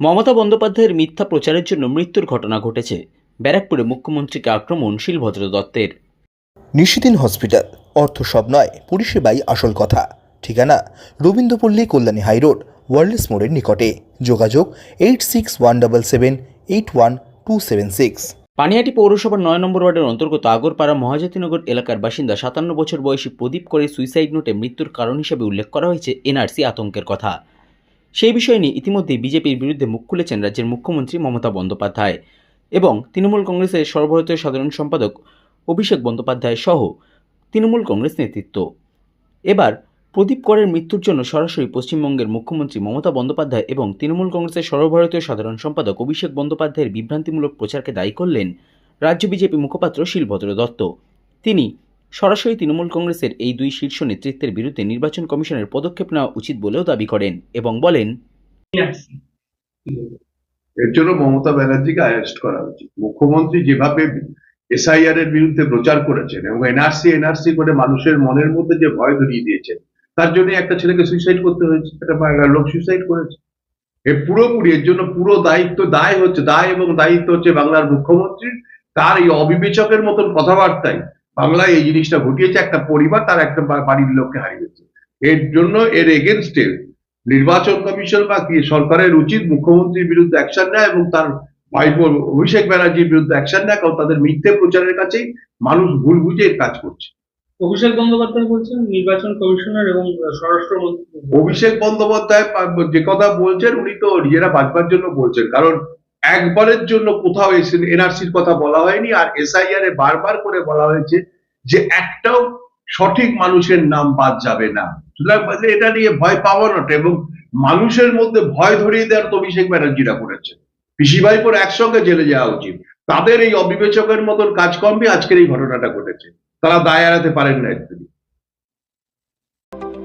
মমতা বন্দ্যোপাধ্যায়ের মিথ্যা প্রচারের জন্য মৃত্যুর ঘটনা ঘটেছে। ব্যারাকপুরে মুখ্যমন্ত্রীকে আক্রমণ শিলভদ্র দত্তের। নিশিদিন হসপিটাল অর্থ সব নয় পরিষেবাই আসল কথা। ঠিকানা রবীন্দ্রপল্লী কল্যাণী হাইরোড ওয়ার্ল্ডস মোড়ের নিকটে। যোগাযোগ eight six one double seven eight one two seven six. Panihati পৌরসভার নয় নম্বর ওয়ার্ডের অন্তর্গত আগরপাড়া মহাজাতিনগর এলাকার বাসিন্দা সাতান্ন বছর বয়সী প্রদীপ করে সুইসাইড নোটে মৃত্যুর কারণ হিসেবে উল্লেখ করা হয়েছে এনআরসি আতঙ্কের কথা। সেই বিষয় নিয়ে ইতিমধ্যে বিজেপির বিরুদ্ধে মুখ খুলেছেন রাজ্যের মুখ্যমন্ত্রী মমতা বন্দ্যোপাধ্যায় এবং তৃণমূল কংগ্রেসের সর্বভারতীয় সাধারণ সম্পাদক অভিষেক বন্দ্যোপাধ্যায় সহ তৃণমূল কংগ্রেস নেতৃত্ব। এবার প্রদীপ করের মৃত্যুর জন্য সরাসরি পশ্চিমবঙ্গের মুখ্যমন্ত্রী মমতা বন্দ্যোপাধ্যায় এবং তৃণমূল কংগ্রেসের সর্বভারতীয় সাধারণ সম্পাদক অভিষেক বন্দ্যোপাধ্যায়ের বিভ্রান্তিমূলক প্রচারকে দায়ী করলেন রাজ্য বিজেপি মুখপাত্র শিলভদ্র দত্ত। তিনি সরাসরি তৃণমূল কংগ্রেসের এই দুই শীর্ষ নেতৃত্বের বিরুদ্ধে নির্বাচন কমিশনের পদক্ষেপ নেওয়া উচিত বলেও দাবি করেন এবং বলেন, এর জন্য মমতা ব্যানার্জিকে অ্যারেস্ট করা উচিত। মুখ্যমন্ত্রী যেভাবে এসআইআর এর বিরুদ্ধে প্রচার করেছেন এবং এনআরসি এনআরসি করে মানুষের মনের মধ্যে যে ভয় ধরিয়ে দিয়েছেন, তার জন্য একটা ছেলেকে সুইসাইড করতে হয়েছে, একটা লোক সুইসাইড করেছে। এ পুরোপুরি এর জন্য পুরো দায়িত্ব, দায় হচ্ছে, দায় এবং দায়িত্ব হচ্ছে বাংলার মুখ্যমন্ত্রীর। তার এই অবিবেচকের মতন কথাবার্তায় বাংলায় এই জিনিসটা ঘটিয়েছে একটা পরিবার তার একটা বাড়ির লোককে হারিয়েছে। এর জন্য এর এগেনস্টে নির্বাচন কমিশন বা কি সরকারের উচিত মুখ্যমন্ত্রীর বিরুদ্ধে অ্যাকশন নেয় এবং তার ভাইপো অভিষেক ব্যানার্জির বিরুদ্ধে অ্যাকশন নেয় কারণ তাদের মিথ্যে প্রচারের কাছেই মানুষ ভুল বুঝে এর কাজ করছে। অভিষেক বন্দ্যোপাধ্যায় বলছেন নির্বাচন কমিশনার এবং স্বরাষ্ট্রমন্ত্রী। অভিষেক বন্দ্যোপাধ্যায় যে কথা বলছেন উনি তো নিজেরা বাঁচবার জন্য বলছেন কারণ একবারের জন্য কোথাও এনআরসির কথা বলা হয়নি আর এসআইআর এ বারবার করে বলা হয়েছে যে একটাও সঠিক মানুষের নাম বাদ যাবে না। সুতরাং এটা নিয়ে ভয় পাওয়ানোটা এবং মানুষের মধ্যে ভয় ধরিয়ে দেওয়ার তো অভিষেক ব্যানার্জিরা করেছে। পিসি পিসিভাইপোর একসঙ্গে জেলে যাওয়া উচিত। তাদের এই অবিবেচকের মতন কাজকর্মে আজকের এই ঘটনাটা ঘটেছে। তারা দায় এড়াতে পারেন না একদিন